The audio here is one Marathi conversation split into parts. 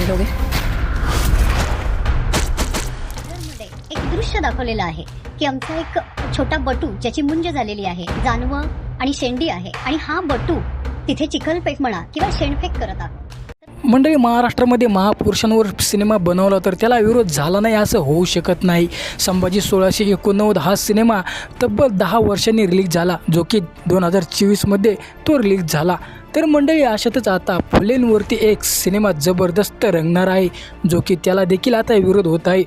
लोगे एक दृश्य दाखवलेलं आहे की आमचा एक छोटा बटू ज्याची मुंज झालेली आहे जानवं आणि शेंडी आहे आणि हा बटू तिथे चिखलफेक म्हणा किंवा शेणफेक करत आहे. मंडळी महाराष्ट्रामध्ये महापुरुषांवर सिनेमा बनवला तर त्याला विरोध झाला नाही असं होऊ शकत नाही. संभाजी सोळाशे एकोणनव्वद हा सिनेमा तब्बल दहा वर्षांनी रिलीज झाला जो की दोन हजार चोवीसमध्ये तो रिलीज झाला. तर मंडळी अशातच आता फुलेंवरती एक सिनेमा जबरदस्त रंगणार आहे जो की त्याला देखील आता विरोध होत आहे.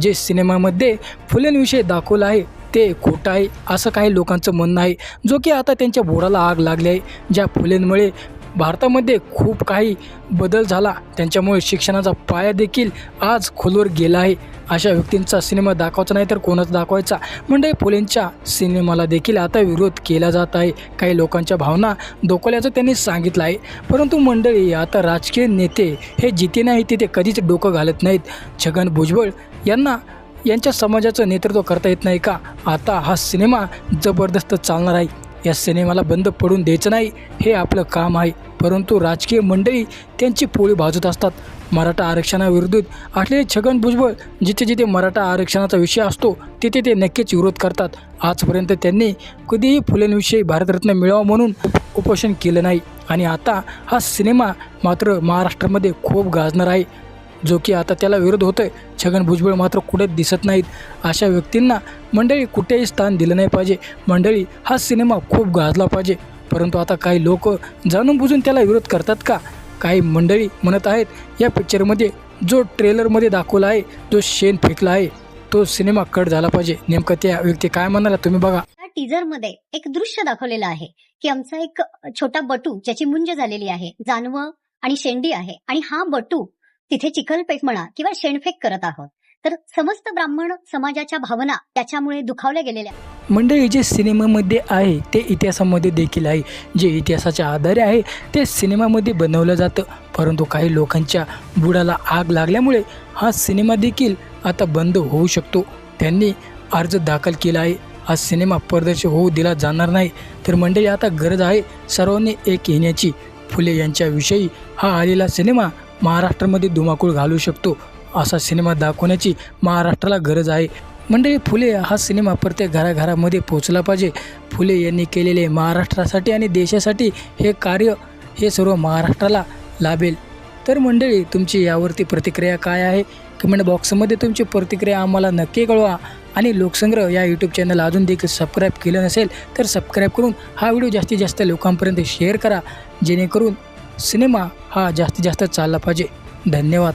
जे सिनेमामध्ये फुलेंविषयी दाखवलं आहे ते खोटं आहे असं काही लोकांचं म्हणणं आहे जो की आता त्यांच्या बोराला आग लागली आहे. ज्या फुलेंमुळे भारतामध्ये खूप काही बदल झाला. त्यांच्यामुळे शिक्षणाचा पाया देखील आज खोलवर गेला आहे. अशा व्यक्तींचा सिनेमा दाखवायचा नाही तर कोणाच दाखवायचा? म्हणजे फुलेंच्या सिनेमाला देखील आता विरोध केला जात आहे. काही लोकांच्या भावना डोकल्याचं त्यांनी सांगितलं आहे. परंतु मंडळी आता राजकीय नेते हे जिथे नाही तिथे कधीच डोकं घालत नाहीत. छगन भुजबळ यांना यांच्या समाजाचं नेतृत्व करता येत नाही का? आता हा सिनेमा जबरदस्त चालणार आहे. या सिनेमाला बंद पडून द्यायचं नाही हे आपलं काम आहे. परंतु राजकीय मंडळी त्यांची पोळी भाजत असतात. मराठा आरक्षणाविरुद्ध असलेले छगन भुजबळ जिथे जिथे मराठा आरक्षणाचा विषय असतो तिथे ते नक्कीच विरोध करतात. आजपर्यंत त्यांनी कधीही फुलेंविषयी भारतरत्न मिळावा म्हणून उपोषण केलं नाही. आणि आता हा सिनेमा मात्र महाराष्ट्रामध्ये खूप गाजणार आहे. जो की आता त्याला विरोध होतोय. छगन भुजबळ मात्र कुठेच दिसत नाहीत. अशा व्यक्तींना मंडळी कुठेही स्थान दिलं नाही पाहिजे. मंडळी हा सिनेमा खूप गाजला पाहिजे. परंतु आता काही लोक जाणून बुजून त्याला विरोध करतात का? काही मंडळी म्हणत आहेत या पिक्चरमध्ये जो ट्रेलरमध्ये दाखवला आहे जो शेण फेकला आहे तो सिनेमा कट झाला पाहिजे. नेमकं त्या व्यक्ती काय म्हणाला तुम्ही बघा. टीजरमध्ये एक दृश्य दाखवलेलं आहे की आमचा एक छोटा बटू ज्याची मुंज झालेली आहे जानव आणि शेंडी आहे. आणि हा बटू तिथे चिखलफेक म्हणा किंवा शेणफेक करत आहोत. तर समस्त ब्राह्मण समाजाच्या भावना त्याच्यामुळे दुखावल्या गेलेल्या मंडळी जे सिनेमामध्ये आहे ते इतिहासामध्ये देखील आहे. जे इतिहासाच्या आधारे आहे ते सिनेमामध्ये बनवलं जातं. परंतु काही लोकांच्या बुडाला आग लागल्यामुळे हा सिनेमा देखील आता बंद होऊ शकतो. त्यांनी अर्ज दाखल केला आहे. हा सिनेमा प्रदर्शित होऊ दिला जाणार नाही. तर मंडळी आता गरज आहे सर्वांनी एक येण्याची. फुले यांच्याविषयी हा आलेला सिनेमा महाराष्ट्रामध्ये धुमाकूळ घालू शकतो असा सिनेमा दाखवण्याची महाराष्ट्राला गरज आहे. मंडळी फुले हा सिनेमा प्रत्येक घराघरामध्ये पोचला पाहिजे. फुले यांनी केलेले महाराष्ट्रासाठी आणि देशासाठी हे कार्य हे सर्व महाराष्ट्राला लाभेल. तर मंडळी तुमची यावरती प्रतिक्रिया काय आहे? कमेंट बॉक्समध्ये तुमची प्रतिक्रिया आम्हाला नक्की कळवा. आणि लोकसंग्रह या यूट्यूब चॅनल अजून देखील सबस्क्राईब केलं नसेल तर सबस्क्राईब करून हा व्हिडिओ जास्तीत जास्त लोकांपर्यंत शेअर करा. जेणेकरून सिनेमा हा जास्तीत जास्त चालला पाहिजे. धन्यवाद.